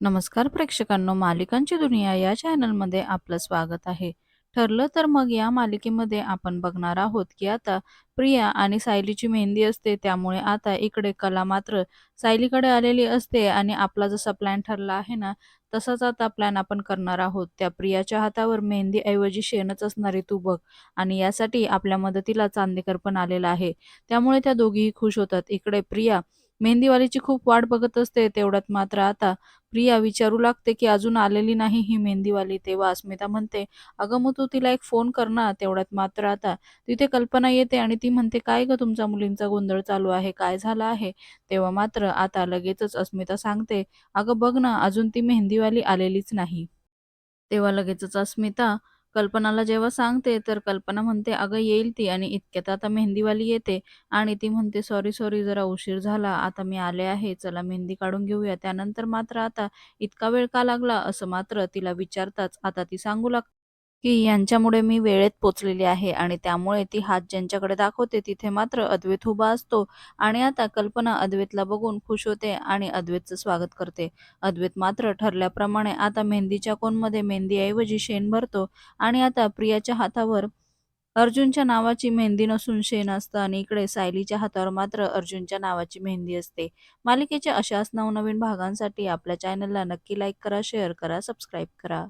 नमस्कार प्रेक्षकांनो, मालिकांची दुनिया या चॅनलमध्ये आपलं स्वागत आहे. ठरलं तर मग या मालिकेमध्ये आपण बघणार आहोत, की आता प्रिया आणि सायलीची मेहंदी असते. त्यामुळे आता इकडे कला मात्र सायलीकडे आलेली असते आणि आपला जसा प्लॅन ठरला आहे ना, तसाच आता प्लॅन आपण करणार आहोत. त्या प्रियाच्या हातावर मेहंदीऐवजी शेणच असणारी तू बघ आणि यासाठी आपल्या मदतीला चांदेकर पण आलेला आहे. त्यामुळे त्या दोघीही खुश होतात. इकडे प्रिया मेहंदीवालीची खूप वाट बघत असते. तेवढ्यात मात्र आता प्रिया विचारू लागते, की अजून आलेली नाही ही मेहंदीवाली. तेव्हा अस्मिता म्हणते, "अगं मग तू तिला एक फोन कर ना." तेवढ्यात मात्र आता तिथे कल्पना येते आणि ती म्हणते, "काय ग तुमचा मुलींचा गोंधळ चालू आहे? काय झालं आहे?" तेव्हा मात्र आता लगेचच अस्मिता सांगते, "अगं बघ ना, अजून ती मेहंदीवाली आलेलीच नाही." तेव्हा लगेचच अस्मिता कल्पनाला जेव्हा सांगते, तर कल्पना म्हणते, "अगं येईल ती" आणि इतक्यात आता मेहंदीवाली येते आणि ती म्हणते, "सॉरी, सॉरी जरा उशीर झाला. आता मी आले आहे. चला मेहंदी काढून घेऊया." त्यानंतर मात्र आता "इतका वेळ का लागला?" असं मात्र तिला विचारताच आता ती सांगू लागते, की यांच्यामुळे मी वेळेत पोचलेली आहे आणि त्यामुळे ती हात ज्यांच्याकडे दाखवते तिथे मात्र अद्वैत उभा असतो आणि आता कल्पना अद्वैतला बघून खुश होते आणि अद्वैतचं स्वागत करते. अद्वैत मात्र ठरल्याप्रमाणे आता मेहंदीच्या कोनमध्ये मेहंदीऐवजी शेण भरतो आणि आता प्रियाच्या हातावर अर्जुनच्या नावाची मेहंदी नसून शेण असतं आणि इकडे सायलीच्या हातावर मात्र अर्जुनच्या नावाची मेहंदी असते. मालिकेच्या अशाच नवनवीन भागांसाठी आपल्या चॅनलला नक्की लाईक करा, शेअर करा, सबस्क्राईब करा.